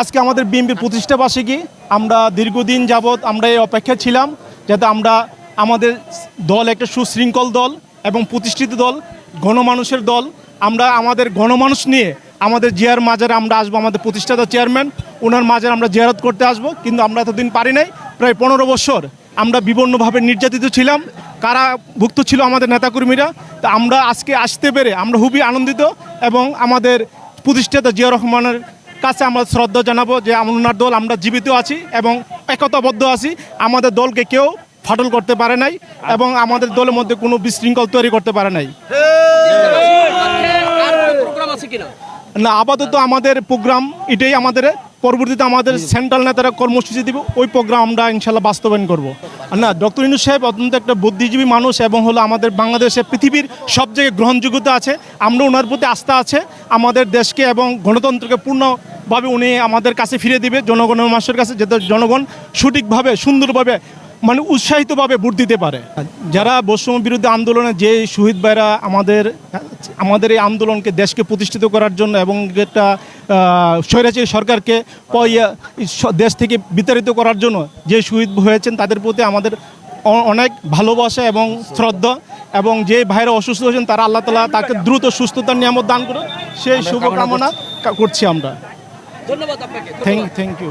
আজকে আমাদের বিএনপির প্রতিষ্ঠা বার্ষিকী। আমরা দীর্ঘদিন যাবৎ আমরা এই অপেক্ষা ছিলাম যাতে আমরা আমাদের দল একটা সুশৃঙ্খল দল এবং প্রতিষ্ঠিত দল, গণমানুষের দল। আমরা আমাদের গণমানুষ নিয়ে আমাদের জিয়ার মাজারে আমরা আসব, আমাদের প্রতিষ্ঠাতা চেয়ারম্যান ওনার মাজারে আমরা জিয়ারত করতে আসব। কিন্তু আমরা এতদিন পারি নাই, প্রায় পনেরো বছর আমরা বিভিন্নভাবে নির্যাতিত ছিলাম। কারাভুক্ত ছিল আমাদের নেতাকর্মীরা? তা আমরা আজকে আসতে পেরে আমরা খুবই আনন্দিত এবং আমাদের প্রতিষ্ঠাতা জিয়া রহমানের কাছে আমরা শ্রদ্ধা জানাব যে আমরা দল আমরা জীবিত আছি এবং একতাবদ্ধ আছি। আমাদের দলকে কেউ ফাটল করতে পারে নাই এবং আমাদের দলের মধ্যে কোনো বিশৃঙ্খল তৈরি করতে পারে নাই। আর প্রোগ্রাম আছে কিনা? না আপাতত আমাদের প্রোগ্রাম এটাই আমাদের পরবর্তীতে আমাদের সেন্ট্রাল নেতারা কর্মসূচি দিব ওই প্রোগ্রাম আমরা ইনশাল্লাহ বাস্তবায়ন করব। আর না ডক্টর ইনু সাহেব অত্যন্ত একটা বুদ্ধিজীবী মানুষ এবং হলো আমাদের বাংলাদেশে পৃথিবীর সব জায়গায় গ্রহণযোগ্যতা আছে। আমরা ওনার প্রতি আস্থা আছে। আমাদের দেশকে এবং গণতন্ত্রকে পূর্ণভাবে উনি আমাদের কাছে ফিরে দিবে জনগণের মানুষের কাছে যাতে জনগণ সঠিকভাবে সুন্দরভাবে মানে উৎসাহিতভাবে ভোট দিতে পারে। যারা বৈষম্য বিরুদ্ধে আন্দোলনে যে শহীদ ভাইরা আমাদের আমাদের এই আন্দোলনকে দেশকে প্রতিষ্ঠিত করার জন্য এবং একটা স্বৈরাচারী সরকারকে দেশ থেকে বিতাড়িত করার জন্য যে শহীদ হয়েছেন তাদের প্রতি আমাদের অনেক ভালোবাসা এবং শ্রদ্ধা এবং যে ভাইরা অসুস্থ হয়েছেন তারা আল্লাহ তালা তাকে দ্রুত সুস্থতার নিয়ামত দান করে সেই শুভকামনা করছি আমরা। ধন্যবাদ আপনাকে থ্যাংক থ্যাংক ইউ।